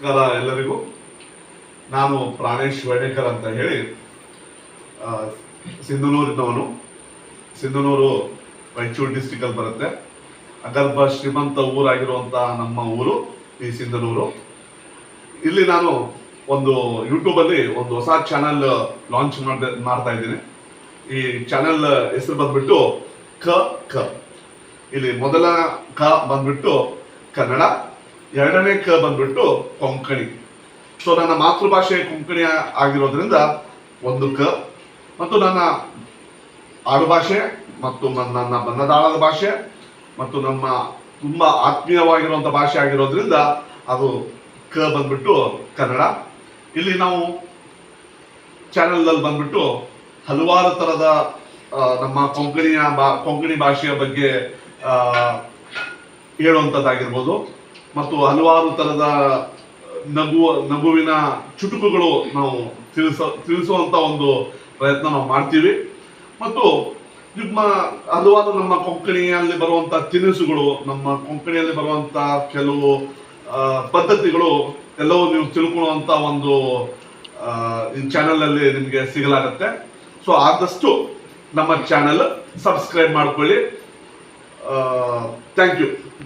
ನಮಸ್ಕಾರ ಎಲ್ಲರಿಗೂ. ನಾನು ಪ್ರಾಣೇಶ್ ವಡೇಕರ್ ಅಂತ ಹೇಳಿ ಸಿಂಧನೂರಿನವನು. ಸಿಂಧನೂರು ರಾಯಚೂರು ಡಿಸ್ಟಿಕ್ ಅಲ್ಲಿ ಬರುತ್ತೆ. ಅಗರ್ಭ ಶ್ರೀಮಂತ ಊರಾಗಿರುವಂತಹ ನಮ್ಮ ಊರು ಈ ಸಿಂಧನೂರು. ಇಲ್ಲಿ ನಾನು ಒಂದು ಯೂಟ್ಯೂಬ್ ಅಲ್ಲಿ ಒಂದು ಹೊಸ ಚಾನೆಲ್ ಲಾಂಚ್ ಮಾಡ್ತಾ ಇದ್ದೀನಿ. ಈ ಚಾನೆಲ್ ಹೆಸರು ಬಂದ್ಬಿಟ್ಟು ಕ ಕ. ಇಲ್ಲಿ ಮೊದಲ ಕ ಬಂದ್ಬಿಟ್ಟು ಕನ್ನಡ ಎರಡನೇ ಕ ಬಂದ್ಬಿಟ್ಟು ಕೊಂಕಣಿ. ಸೊ ನನ್ನ ಮಾತೃಭಾಷೆ ಕೊಂಕಣಿ ಆಗಿರೋದ್ರಿಂದ ಒಂದು ಕ ಮತ್ತು ನನ್ನ ಆಡುಭಾಷೆ ಮತ್ತು ನನ್ನ ಬನ್ನದಾಳದ ಭಾಷೆ ಮತ್ತು ನಮ್ಮ ತುಂಬಾ ಆತ್ಮೀಯವಾಗಿರುವಂತ ಭಾಷೆ ಆಗಿರೋದ್ರಿಂದ ಅದು ಕ ಬಂದ್ಬಿಟ್ಟು ಕನ್ನಡ. ಇಲ್ಲಿ ನಾವು ಚಾನೆಲ್ನಲ್ಲಿ ಬಂದ್ಬಿಟ್ಟು ಹಲವಾರು ತರದ ನಮ್ಮ ಕೊಂಕಣಿಯ ಕೊಂಕಣಿ ಭಾಷೆಯ ಬಗ್ಗೆ ಹೇಳುವಂಥದ್ದಾಗಿರ್ಬೋದು ಮತ್ತು ಹಲವಾರು ತರದ ನಗುವ, ನಗುವಿನ ಚುಟುಕುಗಳು ನಾವು ತಿಳಿಸ, ತಿಳಿಸುವಂತ ಒಂದು ಪ್ರಯತ್ನ ನಾವು ಮಾಡ್ತೀವಿ. ಮತ್ತು ನಿಮ್ಮ ಹಲವಾರು ನಮ್ಮ ಕೊಂಕಣಿಯಲ್ಲಿ ಬರುವಂತ ತಿನಿಸುಗಳು, ನಮ್ಮ ಕೊಂಕಣಿಯಲ್ಲಿ ಬರುವಂತ ಕೆಲವು ಪದ್ಧತಿಗಳು ಎಲ್ಲವೂ ನೀವು ತಿಳ್ಕೊಳ್ಳುವಂತ ಒಂದು ಚಾನೆಲ್ ಅಲ್ಲಿ ನಿಮಗೆ ಸಿಗಲಾಗತ್ತೆ. ಸೊ ಆದಷ್ಟು ನಮ್ಮ ಚಾನೆಲ್ ಸಬ್ಸ್ಕ್ರೈಬ್ ಮಾಡ್ಕೊಳ್ಳಿ. Thank you